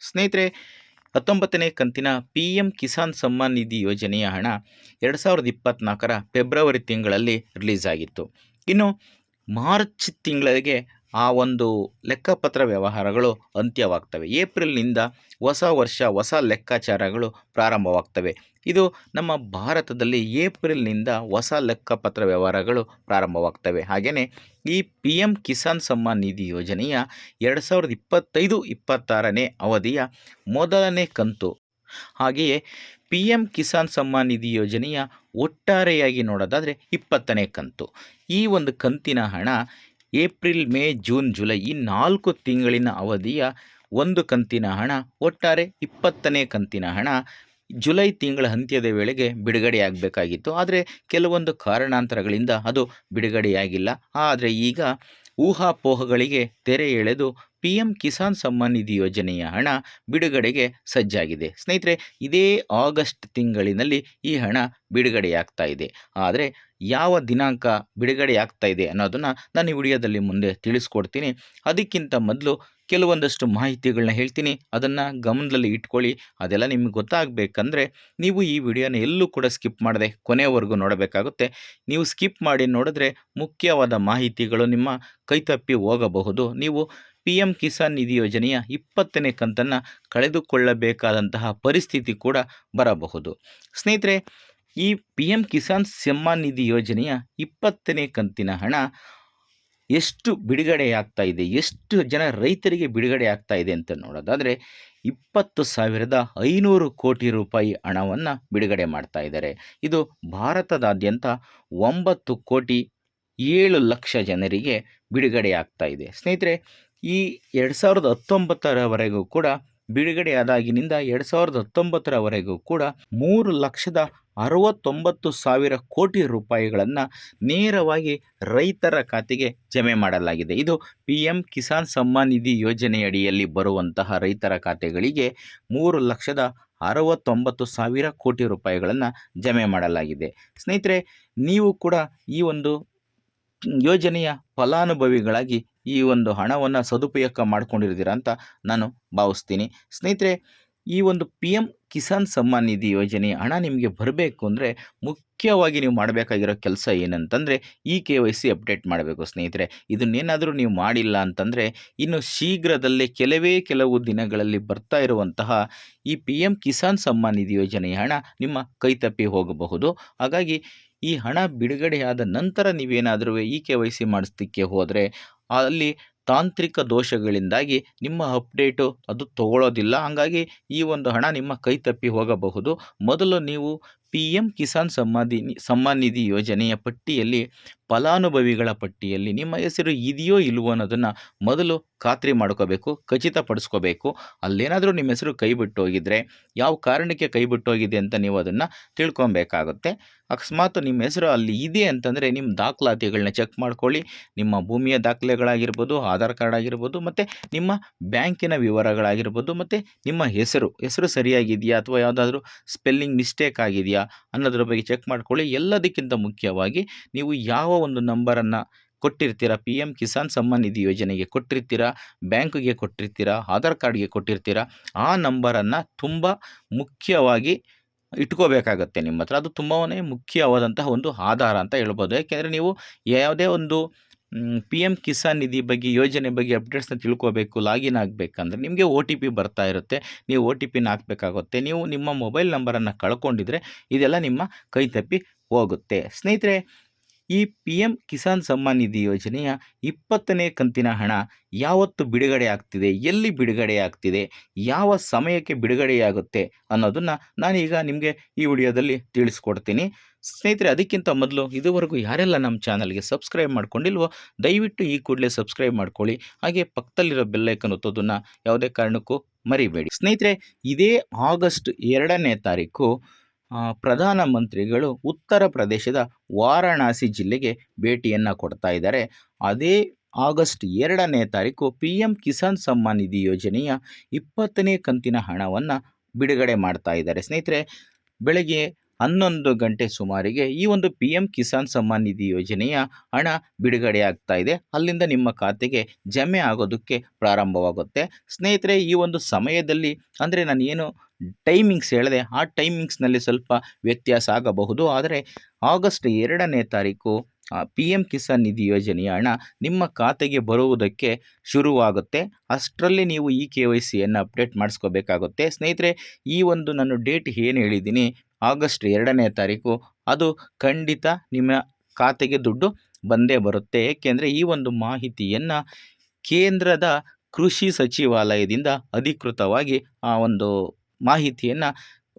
ಸ್ನೇಹಿತರೆ, ಹತ್ತೊಂಬತ್ತನೇ ಕಂತಿನ ಪಿ ಎಂ ಕಿಸಾನ್ ಸಮ್ಮಾನ್ ನಿಧಿ ಯೋಜನೆಯ ಹಣ ಎರಡು ಸಾವಿರದ ಇಪ್ಪತ್ತ್ನಾಲ್ಕರ ಫೆಬ್ರವರಿ ತಿಂಗಳಲ್ಲಿ ರಿಲೀಸ್ ಆಗಿತ್ತು. ಇನ್ನು ಮಾರ್ಚ್ ತಿಂಗಳಿಗೆ ಆ ಒಂದು ಲೆಕ್ಕಪತ್ರ ವ್ಯವಹಾರಗಳು ಅಂತ್ಯವಾಗ್ತವೆ. ಏಪ್ರಿಲ್ನಿಂದ ಹೊಸ ವರ್ಷ, ಹೊಸ ಲೆಕ್ಕಾಚಾರಗಳು ಪ್ರಾರಂಭವಾಗ್ತವೆ. ಇದು ನಮ್ಮ ಭಾರತದಲ್ಲಿ ಏಪ್ರಿಲ್ನಿಂದ ಹೊಸ ಲೆಕ್ಕಪತ್ರ ವ್ಯವಹಾರಗಳು ಪ್ರಾರಂಭವಾಗ್ತವೆ. ಹಾಗೆಯೇ ಈ ಪಿ ಎಂ ಕಿಸಾನ್ ಸಮ್ಮಾನ್ ನಿಧಿ ಯೋಜನೆಯ ಎರಡು ಸಾವಿರದ ಇಪ್ಪತ್ತೈದು, ಇಪ್ಪತ್ತಾರನೇ ಅವಧಿಯ ಮೊದಲನೇ ಕಂತು. ಹಾಗೆಯೇ ಪಿ ಎಂ ಕಿಸಾನ್ ಸಮ್ಮಾನ್ ನಿಧಿ ಯೋಜನೆಯ ಒಟ್ಟಾರೆಯಾಗಿ ನೋಡೋದಾದರೆ ಇಪ್ಪತ್ತನೇ ಕಂತು. ಈ ಒಂದು ಕಂತಿನ ಹಣ ಏಪ್ರಿಲ್, ಮೇ, ಜೂನ್, ಜುಲೈ ಈ ನಾಲ್ಕು ತಿಂಗಳಿನ ಅವಧಿಯ ಒಂದು ಕಂತಿನ ಹಣ, ಒಟ್ಟಾರೆ ಇಪ್ಪತ್ತನೇ ಕಂತಿನ ಹಣ ಜುಲೈ ತಿಂಗಳ ಅಂತ್ಯದ ವೇಳೆಗೆ ಬಿಡುಗಡೆಯಾಗಬೇಕಾಗಿತ್ತು. ಆದರೆ ಕೆಲವೊಂದು ಕಾರಣಾಂತರಗಳಿಂದ ಅದು ಬಿಡುಗಡೆಯಾಗಿಲ್ಲ. ಆದರೆ ಈಗ ಊಹಾಪೋಹಗಳಿಗೆ ತೆರೆ ಎಳೆದು ಪಿ ಎಂ ಕಿಸಾನ್ ಸಮ್ಮಾನ್ ನಿಧಿ ಯೋಜನೆಯ ಹಣ ಬಿಡುಗಡೆಗೆ ಸಜ್ಜಾಗಿದೆ. ಸ್ನೇಹಿತರೆ, ಇದೇ ಆಗಸ್ಟ್ ತಿಂಗಳಿನಲ್ಲಿ ಈ ಹಣ ಬಿಡುಗಡೆಯಾಗ್ತಾ ಇದೆ. ಆದರೆ ಯಾವ ದಿನಾಂಕ ಬಿಡುಗಡೆಯಾಗ್ತಾ ಇದೆ ಅನ್ನೋದನ್ನು ನಾನು ಈ ವಿಡಿಯೋದಲ್ಲಿ ಮುಂದೆ ತಿಳಿಸ್ಕೊಡ್ತೀನಿ. ಅದಕ್ಕಿಂತ ಮೊದಲು ಕೆಲವೊಂದಷ್ಟು ಮಾಹಿತಿಗಳನ್ನ ಹೇಳ್ತೀನಿ. ಅದನ್ನು ಗಮನದಲ್ಲಿ ಇಟ್ಕೊಳ್ಳಿ. ಅದೆಲ್ಲ ನಿಮಗೆ ಗೊತ್ತಾಗಬೇಕಂದ್ರೆ ನೀವು ಈ ವಿಡಿಯೋನ ಎಲ್ಲೂ ಕೂಡ ಸ್ಕಿಪ್ ಮಾಡದೆ ಕೊನೆಯವರೆಗೂ ನೋಡಬೇಕಾಗುತ್ತೆ. ನೀವು ಸ್ಕಿಪ್ ಮಾಡಿ ನೋಡಿದ್ರೆ ಮುಖ್ಯವಾದ ಮಾಹಿತಿಗಳು ನಿಮ್ಮ ಕೈತಪ್ಪಿ ಹೋಗಬಹುದು. ನೀವು ಪಿ ಎಂ ಕಿಸಾನ್ ನಿಧಿ ಯೋಜನೆಯ ಇಪ್ಪತ್ತನೇ ಕಂತನ್ನು ಕಳೆದುಕೊಳ್ಳಬೇಕಾದಂತಹ ಪರಿಸ್ಥಿತಿ ಕೂಡ ಬರಬಹುದು. ಸ್ನೇಹಿತರೆ, ಈ ಪಿ ಎಂ ಕಿಸಾನ್ ಸಮ್ಮಾನ್ ನಿಧಿ ಯೋಜನೆಯ ಇಪ್ಪತ್ತನೇ ಕಂತಿನ ಹಣ ಎಷ್ಟು ಬಿಡುಗಡೆಯಾಗ್ತಾ ಇದೆ, ಎಷ್ಟು ಜನ ರೈತರಿಗೆ ಬಿಡುಗಡೆ ಆಗ್ತಾ ಇದೆ ಅಂತ ನೋಡೋದಾದರೆ ಇಪ್ಪತ್ತು ಸಾವಿರದ ಐನೂರು ಕೋಟಿ ರೂಪಾಯಿ ಹಣವನ್ನು ಬಿಡುಗಡೆ ಮಾಡ್ತಾ ಇದ್ದಾರೆ. ಇದು ಭಾರತದಾದ್ಯಂತ ಒಂಬತ್ತು ಕೋಟಿ ಏಳು ಲಕ್ಷ ಜನರಿಗೆ ಬಿಡುಗಡೆ ಆಗ್ತಾ ಇದೆ. ಸ್ನೇಹಿತರೆ ಈ ಎರಡು ಸಾವಿರದ ಹತ್ತೊಂಬತ್ತರವರೆಗೂ ಕೂಡ ಬಿಡುಗಡೆಯಾದಾಗಿನಿಂದ ಎರಡು ಸಾವಿರದ ಹತ್ತೊಂಬತ್ತರವರೆಗೂ ಕೂಡ ಮೂರು ಲಕ್ಷದ ಅರವತ್ತೊಂಬತ್ತು ಸಾವಿರ ಕೋಟಿ ರೂಪಾಯಿಗಳನ್ನು ನೇರವಾಗಿ ರೈತರ ಖಾತೆಗೆ ಜಮೆ ಮಾಡಲಾಗಿದೆ. ಇದು ಪಿ ಎಂ ಕಿಸಾನ್ ಸಮ್ಮಾನ್ ನಿಧಿ ಯೋಜನೆಯಡಿಯಲ್ಲಿ ಬರುವಂತಹ ರೈತರ ಖಾತೆಗಳಿಗೆ ಮೂರು ಲಕ್ಷದ ಅರವತ್ತೊಂಬತ್ತು ಸಾವಿರ ಕೋಟಿ ರೂಪಾಯಿಗಳನ್ನು ಜಮೆ ಮಾಡಲಾಗಿದೆ. ಸ್ನೇಹಿತರೆ, ನೀವು ಕೂಡ ಈ ಒಂದು ಯೋಜನೆಯ ಫಲಾನುಭವಿಗಳಾಗಿ ಈ ಒಂದು ಹಣವನ್ನು ಸದುಪಯೋಗ ಮಾಡ್ಕೊಂಡಿರ್ತೀರ ಅಂತ ನಾನು ಭಾವಿಸ್ತೀನಿ. ಸ್ನೇಹಿತರೆ, ಈ ಒಂದು ಪಿ ಎಂ ಕಿಸಾನ್ ಸಮ್ಮಾನ್ ನಿಧಿ ಯೋಜನೆ ಹಣ ನಿಮಗೆ ಬರಬೇಕು ಅಂದರೆ ಮುಖ್ಯವಾಗಿ ನೀವು ಮಾಡಬೇಕಾಗಿರೋ ಕೆಲಸ ಏನಂತಂದರೆ ಈ ಕೆ ವೈ ಸಿ ಅಪ್ಡೇಟ್ ಮಾಡಬೇಕು ಸ್ನೇಹಿತರೆ. ಇದನ್ನೇನಾದರೂ ನೀವು ಮಾಡಿಲ್ಲ ಅಂತಂದರೆ ಇನ್ನು ಶೀಘ್ರದಲ್ಲೇ ಕೆಲವೇ ಕೆಲವು ದಿನಗಳಲ್ಲಿ ಬರ್ತಾ ಇರುವಂತಹ ಈ ಪಿ ಎಂ ಕಿಸಾನ್ ಸಮ್ಮಾನ್ ನಿಧಿ ಯೋಜನೆಯ ಹಣ ನಿಮ್ಮ ಕೈತಪ್ಪಿ ಹೋಗಬಹುದು. ಹಾಗಾಗಿ ಈ ಹಣ ಬಿಡುಗಡೆಯಾದ ನಂತರ ನೀವೇನಾದರೂ ಇ ಕೆ ವೈ ಸಿ ಮಾಡಿಸ್ಲಿಕ್ಕೆ ಹೋದರೆ ಅಲ್ಲಿ ತಾಂತ್ರಿಕ ದೋಷಗಳಿಂದಾಗಿ ನಿಮ್ಮ ಅಪ್ಡೇಟು ಅದು ತಗೊಳ್ಳೋದಿಲ್ಲ. ಹಾಗಾಗಿ ಈ ಒಂದು ಹಣ ನಿಮ್ಮ ಕೈ ತಪ್ಪಿ ಹೋಗಬಹುದು. ಮೊದಲು ನೀವು ಪಿ ಎಂ ಕಿಸಾನ್ ಸಮ್ಮಾದಿ ಸಮ್ಮಾನ್ ನಿಧಿ ಯೋಜನೆಯ ಪಟ್ಟಿಯಲ್ಲಿ ಫಲಾನುಭವಿಗಳ ಪಟ್ಟಿಯಲ್ಲಿ ನಿಮ್ಮ ಹೆಸರು ಇದೆಯೋ ಇಲ್ವೋ ಅನ್ನೋದನ್ನು ಮೊದಲು ಖಾತ್ರಿ ಮಾಡ್ಕೋಬೇಕು, ಖಚಿತಪಡಿಸ್ಕೋಬೇಕು. ಅಲ್ಲೇನಾದರೂ ನಿಮ್ಮ ಹೆಸರು ಕೈ ಬಿಟ್ಟು ಹೋಗಿದ್ರೆ, ಯಾವ ಕಾರಣಕ್ಕೆ ಕೈ ಬಿಟ್ಟು ಹೋಗಿದೆ ಅಂತ ನೀವು ಅದನ್ನು ತಿಳ್ಕೊಬೇಕಾಗುತ್ತೆ. ಅಕಸ್ಮಾತ್ ನಿಮ್ಮ ಹೆಸರು ಅಲ್ಲಿ ಇದೆ ಅಂತಂದರೆ ನಿಮ್ಮ ದಾಖಲಾತಿಗಳನ್ನ ಚೆಕ್ ಮಾಡ್ಕೊಳ್ಳಿ. ನಿಮ್ಮ ಭೂಮಿಯ ದಾಖಲೆಗಳಾಗಿರ್ಬೋದು, ಆಧಾರ್ ಕಾರ್ಡ್ ಆಗಿರ್ಬೋದು ಮತ್ತು ನಿಮ್ಮ ಬ್ಯಾಂಕಿನ ವಿವರಗಳಾಗಿರ್ಬೋದು, ಮತ್ತು ನಿಮ್ಮ ಹೆಸರು ಹೆಸರು ಸರಿಯಾಗಿದೆಯಾ ಅಥವಾ ಯಾವುದಾದ್ರೂ ಸ್ಪೆಲ್ಲಿಂಗ್ ಮಿಸ್ಟೇಕ್ ಆಗಿದೆಯಾ ಅನ್ನೋದ್ರ ಬಗ್ಗೆ ಚೆಕ್ ಮಾಡ್ಕೊಳ್ಳಿ. ಎಲ್ಲದಕ್ಕಿಂತ ಮುಖ್ಯವಾಗಿ ನೀವು ಯಾವ ಒಂದು ನಂಬರನ್ನು ಕೊಟ್ಟಿರ್ತೀರ ಪಿ ಎಂ ಕಿಸಾನ್ ಸಮ್ಮಾನ್ ನಿಧಿ ಯೋಜನೆಗೆ ಕೊಟ್ಟಿರ್ತೀರಾ ಬ್ಯಾಂಕಿಗೆ ಕೊಟ್ಟಿರ್ತೀರಾ ಆಧಾರ್ ಕಾರ್ಡ್ಗೆ ಕೊಟ್ಟಿರ್ತೀರಾ, ಆ ನಂಬರನ್ನು ತುಂಬ ಮುಖ್ಯವಾಗಿ ಇಟ್ಕೋಬೇಕಾಗತ್ತೆ ನಿಮ್ಮ ಹತ್ರ. ಅದು ತುಂಬಾ ಮುಖ್ಯವಾದಂತಹ ಒಂದು ಆಧಾರ ಅಂತ ಹೇಳ್ಬೋದು. ಯಾಕೆಂದರೆ ನೀವು ಯಾವುದೇ ಒಂದು ಪಿ ಎಂ ಕಿಸಾನ್ ನಿಧಿ ಬಗ್ಗೆ ಯೋಜನೆ ಬಗ್ಗೆ ಅಪ್ಡೇಟ್ಸ್ನ ತಿಳ್ಕೋಬೇಕು, ಲಾಗಿನ್ ಆಗಬೇಕಂದ್ರೆ ನಿಮಗೆ ಒ ಟಿ ಪಿ ಬರ್ತಾ ಇರುತ್ತೆ. ನೀವು ಒ ಟಿ ಪಿನ ಹಾಕಬೇಕಾಗುತ್ತೆ. ನೀವು ನಿಮ್ಮ ಮೊಬೈಲ್ ನಂಬರನ್ನು ಕಳ್ಕೊಂಡಿದ್ರೆ ಇದೆಲ್ಲ ನಿಮ್ಮ ಕೈ ತಪ್ಪಿ ಹೋಗುತ್ತೆ. ಸ್ನೇಹಿತರೆ ಈ ಪಿ ಎಂ ಕಿಸಾನ್ ಸಮ್ಮಾನ್ ನಿಧಿ ಯೋಜನೆಯ ಇಪ್ಪತ್ತನೇ ಕಂತಿನ ಹಣ ಯಾವತ್ತು ಬಿಡುಗಡೆ ಆಗ್ತಿದೆ, ಎಲ್ಲಿ ಬಿಡುಗಡೆ ಆಗ್ತಿದೆ, ಯಾವ ಸಮಯಕ್ಕೆ ಬಿಡುಗಡೆಯಾಗುತ್ತೆ ಅನ್ನೋದನ್ನು ನಾನೀಗ ನಿಮಗೆ ಈ ವಿಡಿಯೋದಲ್ಲಿ ತಿಳಿಸ್ಕೊಡ್ತೀನಿ. ಸ್ನೇಹಿತರೆ, ಅದಕ್ಕಿಂತ ಮೊದಲು ಇದುವರೆಗೂ ಯಾರೆಲ್ಲ ನಮ್ಮ ಚಾನಲ್ಗೆ ಸಬ್ಸ್ಕ್ರೈಬ್ ಮಾಡ್ಕೊಂಡಿಲ್ವೋ, ದಯವಿಟ್ಟು ಈ ಕೂಡಲೇ ಸಬ್ಸ್ಕ್ರೈಬ್ ಮಾಡ್ಕೊಳ್ಳಿ. ಹಾಗೆ ಪಕ್ಕದಲ್ಲಿರೋ ಬೆಲ್ಲೈಕನ್ ಒತ್ತೋದನ್ನು ಯಾವುದೇ ಕಾರಣಕ್ಕೂ ಮರಿಬೇಡಿ. ಸ್ನೇಹಿತರೆ, ಇದೇ ಆಗಸ್ಟ್ ಎರಡನೇ ತಾರೀಕು ಪ್ರಧಾನಮಂತ್ರಿಗಳು ಉತ್ತರ ಪ್ರದೇಶದ ವಾರಣಾಸಿ ಜಿಲ್ಲೆಗೆ ಭೇಟಿಯನ್ನು ಕೊಡ್ತಾ ಇದ್ದಾರೆ. ಅದೇ ಆಗಸ್ಟ್ ಎರಡನೇ ತಾರೀಕು ಪಿ ಎಂ ಕಿಸಾನ್ ಸಮ್ಮಾನ್ ನಿಧಿ ಯೋಜನೆಯ ಇಪ್ಪತ್ತನೇ ಕಂತಿನ ಹಣವನ್ನು ಬಿಡುಗಡೆ ಮಾಡ್ತಾ ಇದ್ದಾರೆ. ಸ್ನೇಹಿತರೆ, ಬೆಳಗ್ಗೆ ಹನ್ನೊಂದು ಗಂಟೆ ಸುಮಾರಿಗೆ ಈ ಒಂದು ಪಿ ಎಂ ಕಿಸಾನ್ ಸಮ್ಮಾನ್ ನಿಧಿ ಯೋಜನೆಯ ಹಣ ಬಿಡುಗಡೆ ಆಗ್ತಾ ಇದೆ. ಅಲ್ಲಿಂದ ನಿಮ್ಮ ಖಾತೆಗೆ ಜಮೆ ಆಗೋದಕ್ಕೆ ಪ್ರಾರಂಭವಾಗುತ್ತೆ. ಸ್ನೇಹಿತರೆ, ಈ ಒಂದು ಸಮಯದಲ್ಲಿ ಅಂದರೆ ನಾನು ಏನು ಟೈಮಿಂಗ್ಸ್ ಹೇಳಿದೆ ಆ ಟೈಮಿಂಗ್ಸ್ನಲ್ಲಿ ಸ್ವಲ್ಪ ವ್ಯತ್ಯಾಸ ಆಗಬಹುದು. ಆದರೆ ಆಗಸ್ಟ್ ಎರಡನೇ ತಾರೀಕು ಪಿ ಎಂ ಕಿಸಾನ್ ನಿಧಿ ಯೋಜನೆಯ ಹಣ ನಿಮ್ಮ ಖಾತೆಗೆ ಬರುವುದಕ್ಕೆ ಶುರುವಾಗುತ್ತೆ. ಅಷ್ಟರಲ್ಲಿ ನೀವು ಈ ಕೆ ವೈ ಸಿಯನ್ನು ಅಪ್ಡೇಟ್ ಮಾಡಿಸ್ಕೋಬೇಕಾಗುತ್ತೆ. ಸ್ನೇಹಿತರೆ, ಈ ಒಂದು ನಾನು ಡೇಟ್ ಏನು ಹೇಳಿದ್ದೀನಿ? ಆಗಸ್ಟ್ ಎರಡನೇ ತಾರೀಕು ಅದು ಖಂಡಿತ ನಿಮ್ಮ ಖಾತೆಗೆ ದುಡ್ಡು ಬಂದೇ ಬರುತ್ತೆ. ಏಕೆಂದರೆ ಈ ಒಂದು ಮಾಹಿತಿಯನ್ನು ಕೇಂದ್ರದ ಕೃಷಿ ಸಚಿವಾಲಯದಿಂದ ಅಧಿಕೃತವಾಗಿ ಆ ಒಂದು ಮಾಹಿತಿಯನ್ನು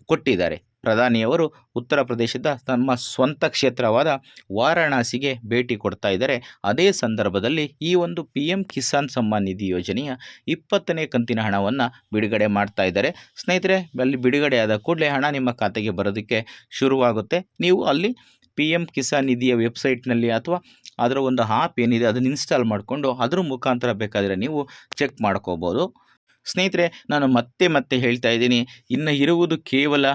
ಕೊಟ್ಟಿದ್ದಾರೆ. ಪ್ರಧಾನಿಯವರು ಉತ್ತರ ಪ್ರದೇಶದ ತಮ್ಮ ಸ್ವಂತ ಕ್ಷೇತ್ರವಾದ ವಾರಾಣಸಿಗೆ ಭೇಟಿ ಕೊಡ್ತಾ ಇದ್ದಾರೆ. ಅದೇ ಸಂದರ್ಭದಲ್ಲಿ ಈ ಒಂದು ಪಿ ಎಂ ಕಿಸಾನ್ ಸಮ್ಮಾನ್ ನಿಧಿ ಯೋಜನೆಯ ಇಪ್ಪತ್ತನೇ ಕಂತಿನ ಹಣವನ್ನು ಬಿಡುಗಡೆ ಮಾಡ್ತಾ ಇದ್ದಾರೆ. ಸ್ನೇಹಿತರೆ, ಅಲ್ಲಿ ಬಿಡುಗಡೆ ಆದ ಕೂಡಲೇ ಹಣ ನಿಮ್ಮ ಖಾತೆಗೆ ಬರೋದಕ್ಕೆ ಶುರುವಾಗುತ್ತೆ. ನೀವು ಅಲ್ಲಿ ಪಿ ಎಂ ಕಿಸಾನ್ ನಿಧಿಯ ವೆಬ್ಸೈಟ್ನಲ್ಲಿ ಅಥವಾ ಅದರ ಒಂದು ಆ್ಯಪ್ ಏನಿದೆ ಅದನ್ನು ಇನ್ಸ್ಟಾಲ್ ಮಾಡಿಕೊಂಡು ಅದ್ರ ಮುಖಾಂತರ ಬೇಕಾದರೆ ನೀವು ಚೆಕ್ ಮಾಡ್ಕೋಬೋದು. ಸ್ನೇಹಿತರೆ, ನಾನು ಮತ್ತೆ ಮತ್ತೆ ಹೇಳ್ತಾ ಇದ್ದೀನಿ, ಇನ್ನು ಇರುವುದು ಕೇವಲ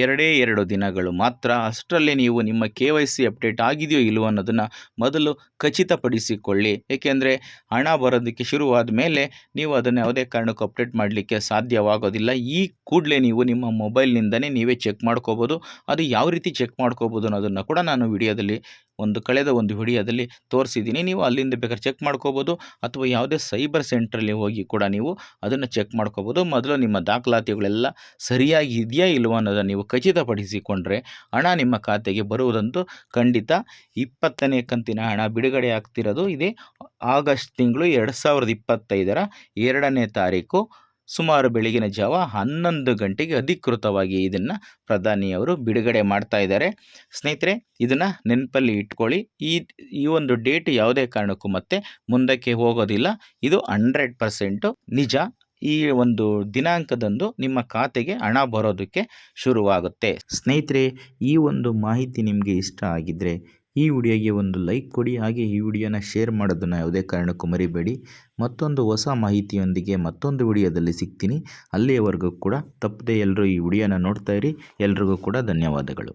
ಎರಡೇ ಎರಡು ದಿನಗಳು ಮಾತ್ರ. ಅಷ್ಟರಲ್ಲೇ ನೀವು ನಿಮ್ಮ ಕೆ ವೈ ಸಿ ಅಪ್ಡೇಟ್ ಆಗಿದೆಯೋ ಇಲ್ಲವೋ ಅನ್ನೋದನ್ನು ಮೊದಲು ಖಚಿತಪಡಿಸಿಕೊಳ್ಳಿ. ಏಕೆಂದರೆ, ಹಣ ಬರೋದಕ್ಕೆ ಶುರುವಾದ ಮೇಲೆ ನೀವು ಅದನ್ನು ಯಾವುದೇ ಕಾರಣಕ್ಕೂ ಅಪ್ಡೇಟ್ ಮಾಡಲಿಕ್ಕೆ ಸಾಧ್ಯವಾಗೋದಿಲ್ಲ. ಈ ಕೂಡಲೇ ನೀವು ನಿಮ್ಮ ಮೊಬೈಲ್ನಿಂದಲೇ ನೀವೇ ಚೆಕ್ ಮಾಡ್ಕೋಬೋದು. ಅದು ಯಾವ ರೀತಿ ಚೆಕ್ ಮಾಡ್ಕೋಬೋದು ಅನ್ನೋದನ್ನು ಕೂಡ ನಾನು ವಿಡಿಯೋದಲ್ಲಿ ಒಂದು ಕಳೆದ ಒಂದು ವಿಡಿಯೋದಲ್ಲಿ ತೋರಿಸಿದ್ದೀನಿ. ನೀವು ಅಲ್ಲಿಂದ ಬೇಕಾದ್ರೆ ಚೆಕ್ ಮಾಡ್ಕೋಬೋದು ಅಥವಾ ಯಾವುದೇ ಸೈಬರ್ ಸೆಂಟ್ರಲ್ಲಿ ಹೋಗಿ ಕೂಡ ನೀವು ಅದನ್ನು ಚೆಕ್ ಮಾಡ್ಕೋಬೋದು. ಮೊದಲು ನಿಮ್ಮ ದಾಖಲಾತಿಗಳೆಲ್ಲ ಸರಿಯಾಗಿ ಇದೆಯಾ ಇಲ್ವೋ ಅನ್ನೋದನ್ನು ನೀವು ಖಚಿತಪಡಿಸಿಕೊಂಡ್ರೆ ಹಣ ನಿಮ್ಮ ಖಾತೆಗೆ ಬರುವುದಂತೂ ಖಂಡಿತ. ಇಪ್ಪತ್ತನೇ ಕಂತಿನ ಹಣ ಬಿಡುಗಡೆ ಆಗ್ತಿರೋದು ಇದೇ. ಆಗಸ್ಟ್ ತಿಂಗಳು ಎರಡು ಸಾವಿರದ ಇಪ್ಪತ್ತೈದರ ಎರಡನೇ ತಾರೀಕು. ಸುಮಾರು ಬೆಳಗಿನ ಜಾವ ಹನ್ನೊಂದು ಗಂಟೆಗೆ ಅಧಿಕೃತವಾಗಿ ಇದನ್ನು ಪ್ರಧಾನಿಯವರು ಬಿಡುಗಡೆ ಮಾಡ್ತಾ ಇದ್ದಾರೆ. ಸ್ನೇಹಿತರೆ, ಇದನ್ನು ನೆನಪಲ್ಲಿ ಇಟ್ಕೊಳ್ಳಿ. ಈ ಈ ಒಂದು ಡೇಟ್ ಯಾವುದೇ ಕಾರಣಕ್ಕೂ ಮತ್ತೆ ಮುಂದಕ್ಕೆ ಹೋಗೋದಿಲ್ಲ. ಇದು ಹಂಡ್ರೆಡ್ ಪರ್ಸೆಂಟು ನಿಜ. ಈ ಒಂದು ದಿನಾಂಕದಂದು ನಿಮ್ಮ ಖಾತೆಗೆ ಹಣ ಬರೋದಕ್ಕೆ ಶುರುವಾಗುತ್ತೆ. ಸ್ನೇಹಿತರೆ, ಈ ಒಂದು ಮಾಹಿತಿ ನಿಮಗೆ ಇಷ್ಟ ಆಗಿದ್ದರೆ ಈ ವಿಡಿಯೋಗೆ ಒಂದು ಲೈಕ್ ಕೊಡಿ, ಹಾಗೆ ಈ ವಿಡಿಯೋನ ಶೇರ್ ಮಾಡೋದನ್ನು ಯಾವುದೇ ಕಾರಣಕ್ಕೂ ಮರಿಬೇಡಿ. ಮತ್ತೊಂದು ಹೊಸ ಮಾಹಿತಿಯೊಂದಿಗೆ ಮತ್ತೊಂದು ವಿಡಿಯೋದಲ್ಲಿ ಸಿಗ್ತೀನಿ. ಅಲ್ಲಿಯವರೆಗೂ ಕೂಡ ತಪ್ಪದೆ ಎಲ್ಲರೂ ಈ ವಿಡಿಯೋನ ನೋಡ್ತಾ ಇರಿ. ಎಲ್ರಿಗೂ ಕೂಡ ಧನ್ಯವಾದಗಳು.